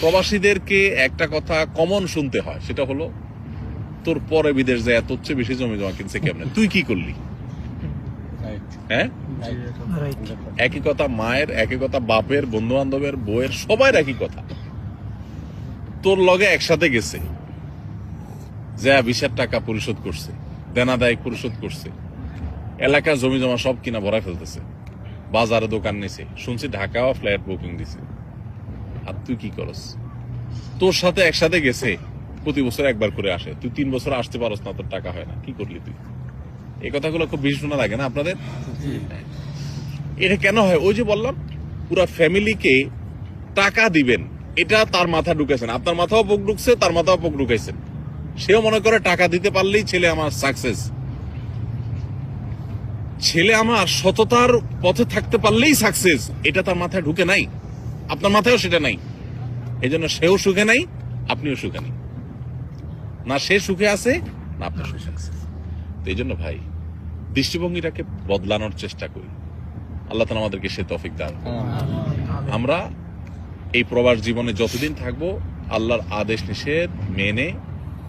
প্রবাসীদেরকে একটা কথা কমন শুনতে হয়, সেটা হলো, তোর পরে বিদেশ যায়, তোর চেয়ে বেশি জমি জমা কিনছে কেমনে? তুই কি করলি? হ্যাঁ? একই কথা মায়ের, একই কথা বাপের বন্ধু বান্ধবের একই কথা। তোর লগে একসাথে গেছে, যা বিশের টাকা পরিশোধ করছে দেনা দায় পরিশোধ করছে, এলাকার জমি জমা সব কিনা ভরা ফেলতেছে, বাজারে দোকান নিছে, শুনছি ঢাকাও ফ্ল্যাট বুকিং দিছে। আর তুই কি করস? তোর সাথে একসাথে গেছে প্রতি বছর একবার করে আসে। তুই তিন বছর আসতে পারস না তোর টাকা হয় না। কি করলি তুই? এই কথাগুলো খুব শোনা লাগে না আপনাদের? এটা কেন হয়? ওই যে বললাম পুরো ফ্যামিলিকে টাকা দিবেন এটা তার মাথা ঢুকেছেন। আপনার মাথাও পোক ঢুকছে তার মাথাও পোক ঢুকেছেন। সেও মনে করে টাকা দিতে পারলেই ছেলে আমার সাকসেস ছেলে আমার সততার পথে থাকতে পারলেই সাকসেস এটা তার মাথায় ঢুকে নাই। আপনার মাথায়ও সেটা নাই। এই জন্য সেও সুখে নাই আপনিও সুখে নেই। না সে সুখে আছে না আপনার সুখে আছে। তো এই জন্য ভাই দৃষ্টিভঙ্গিটাকে বদলানোর চেষ্টা করি। আল্লাহ তালা আমাদেরকে সে তফিক দান আমরা এই প্রবাস জীবনে যতদিন থাকব আল্লাহর আদেশ নিষেধ মেনে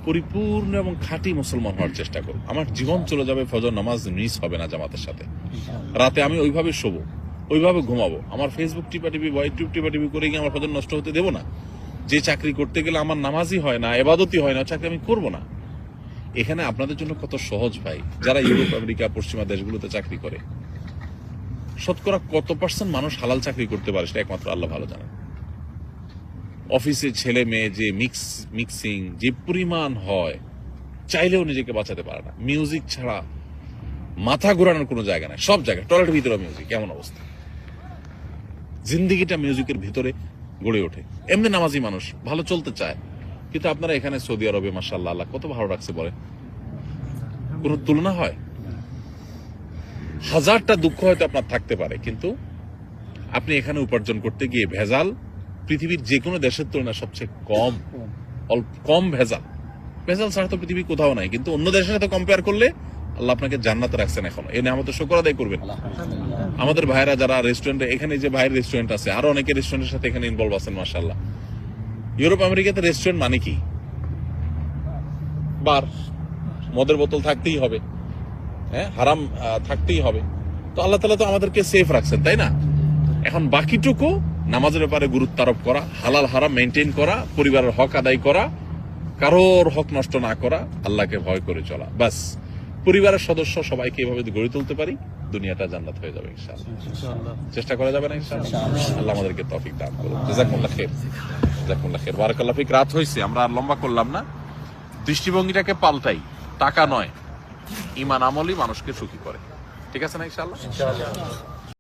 পরিপূর্ণ এবং খাঁটি মুসলমান হওয়ার চেষ্টা করব। আমার জীবন চলে যাবে ফজর নামাজ মিস হবে না জামাতের সাথে। রাতে আমি ওইভাবে শোবো। ওইভাবে ঘুমাবো। আমার ফেসবুক টিপা টিপি বা ইউটিউব টিপা টিপি করে গিয়ে আমার ফজর নষ্ট হতে দেবো না। যে চাকরি করতে গেলে আমার নামাজই হয় না, এবাদতই হয় না চাকরি আমি করব না। এখানে আপনাদের জন্য কত সহজ ভাই, যারা ইউরোপ, আমেরিকা, পশ্চিমা দেশগুলোতে চাকরি করে। শতকরা কত পার্সেন্ট মানুষ হালাল চাকরি করতে পারে সেটা একমাত্র আল্লাহ ভালো জানেন। অফিসে ছেলে মেয়ে যে মিক্স মিক্সিং যে পরিমাণ হয়, চাইলেও নিজেকে বাঁচাতে পারে না। মিউজিক ছাড়া মাথা ঘোরানোর কোনো জায়গা নাই, সব জায়গায় টয়লেটের ভিতরে মিউজিক কেমন অবস্থা? জিন্দিগিটা মিউজিকের ভিতরে গড়ে ওঠে। এমনি নামাজি মানুষ, ভালো চলতে চায়। কিন্তু আপনারা এখানে সৌদি আরবে মাসাল্লাহ আল্লাহ, কত ভালো রাখছে বলে কোনো তুলনা হয়? হাজারটা দুঃখ হয়তো আপনার থাকতে পারে, কিন্তু আপনি এখানে উপার্জন করতে গিয়ে ভেজাল, পৃথিবীর যে কোনো দেশের তুলনায় সবচেয়ে কম, অল্প, কম ভেজাল। ভেজাল ছাড়া তো পৃথিবী কোথাও নাই, কিন্তু অন্য দেশের সাথে কম্পেয়ার করলে আল্লাহ আপনাকে জান্নাতে রাখছেন এখন। এ নিয়ে আমাদের শকর আদায় করবেন। আমাদের ভাইরা যারা রেস্টুরেন্টে এখানে যে ভাইয়ের রেস্টুরেন্ট আছে আরও অনেকে রেস্টুরেন্টের সাথে এখানে ইনভলভ আছেন মার্শাল্লাহ ইউরোপ আমেরিকাতে রেস্টুরেন্ট মানে কি? বার। মদের বোতল থাকতেই হবে। হ্যাঁ হারাম থাকতেই হবে। তো আল্লাহ তালা তো আমাদেরকে সেফ রাখছেন তাই না? এখন বাকিটুকু নামাজের ব্যাপারে গুরুত্ব আরোপ করা হালাল হারাম মেনটেন করা পরিবারের হক আদায় করা কারোর হক নষ্ট না করা আল্লাহকে ভয় করে চলা। বাস পরিবারের সদস্য সবাইকে এভাবে গড়ে তুলতে পারি দুনিয়াটা জান্নাত হয়ে যাবে ইনশাআল্লাহ। চেষ্টা করা যাবে না ইনশাআল্লাহ? আল্লাহ আমাদেরকে তৌফিক দান করুন জাযাকুমুল্লাহ খাইর জাযাকুমুল্লাহ খাইর বারাকাল্লাহ ফিক। রাত হইছে আমরা আর লম্বা করলাম না। দৃষ্টিভঙ্গিটাকে পাল্টাই। টাকা নয়। ইমান আমলই মানুষকে সুখী করে। ঠিক আছে না ইনশাআল্লাহ।